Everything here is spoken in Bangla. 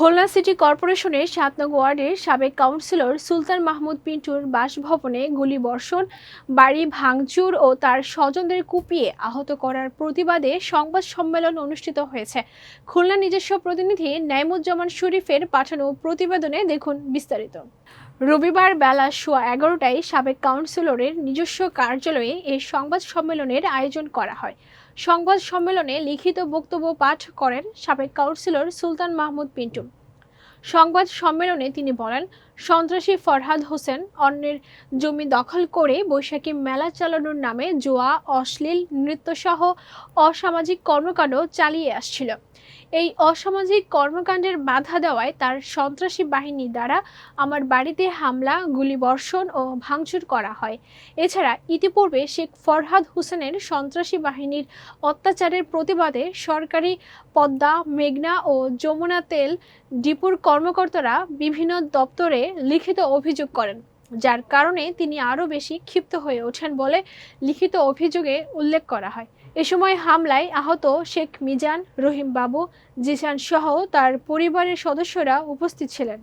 খুলনা সিটি কর্পোরেশনের সাত নং ওয়ার্ডের সাবেক কাউন্সিলর সুলতান মাহমুদ পিন্টুর বাসভবনে গুলিবর্ষণ, বাড়ি ভাঙচুর ও তার স্বজনদের কুপিয়ে আহত করার প্রতিবাদে সংবাদ সম্মেলন অনুষ্ঠিত হয়েছে। খুলনা নিজস্ব প্রতিনিধি নাইমুজ্জামান শরীফের পাঠানো প্রতিবেদনে দেখুন বিস্তারিত। রবিবার বেলা সোয়া এগারোটায় সাবেক কাউন্সিলরের নিজস্ব কার্যালয়ে এই সংবাদ সম্মেলনের আয়োজন করা হয়। সংবাদ সম্মেলনে লিখিত বক্তব্য পাঠ করেন সাবেক কাউন্সিলর সুলতান মাহমুদ পিন্টু। সংবাদ সম্মেলনে তিনি বলেন, সন্ত্রাসী ফরহাদ হোসেন অন্যের জমি দখল করে বৈশাখী মেলা চালানোর নামে জোয়া, অশ্লীল নৃত্যসহ অসামাজিক কর্মকাণ্ড চালিয়ে আসছিল। এই অসামাজিক কর্মকাণ্ডের বাধা দেওয়ায় তার সন্ত্রাসী বাহিনী দ্বারা আমার বাড়িতে হামলা, গুলিবর্ষণ ও ভাঙচুর করা হয়। এছাড়া ইতিপূর্বে শেখ ফরহাদ হোসেনের সন্ত্রাসী বাহিনীর অত্যাচারের প্রতিবাদে সরকারি পদ্মা, মেঘনা ও যমুনা তেল ডিপুর কর্মকর্তারা বিভিন্ন দপ্তরে লিখিত অভিযোগ করেন, যার কারণে তিনি আরও বেশি ক্ষিপ্ত হয়ে ওঠেন বলে লিখিত অভিযোগে উল্লেখ করা হয়। এ সময় হামলায় আহত শেখ মিজান রহিম বাবু, জিসান সহ তার পরিবারের সদস্যরা উপস্থিত ছিলেন।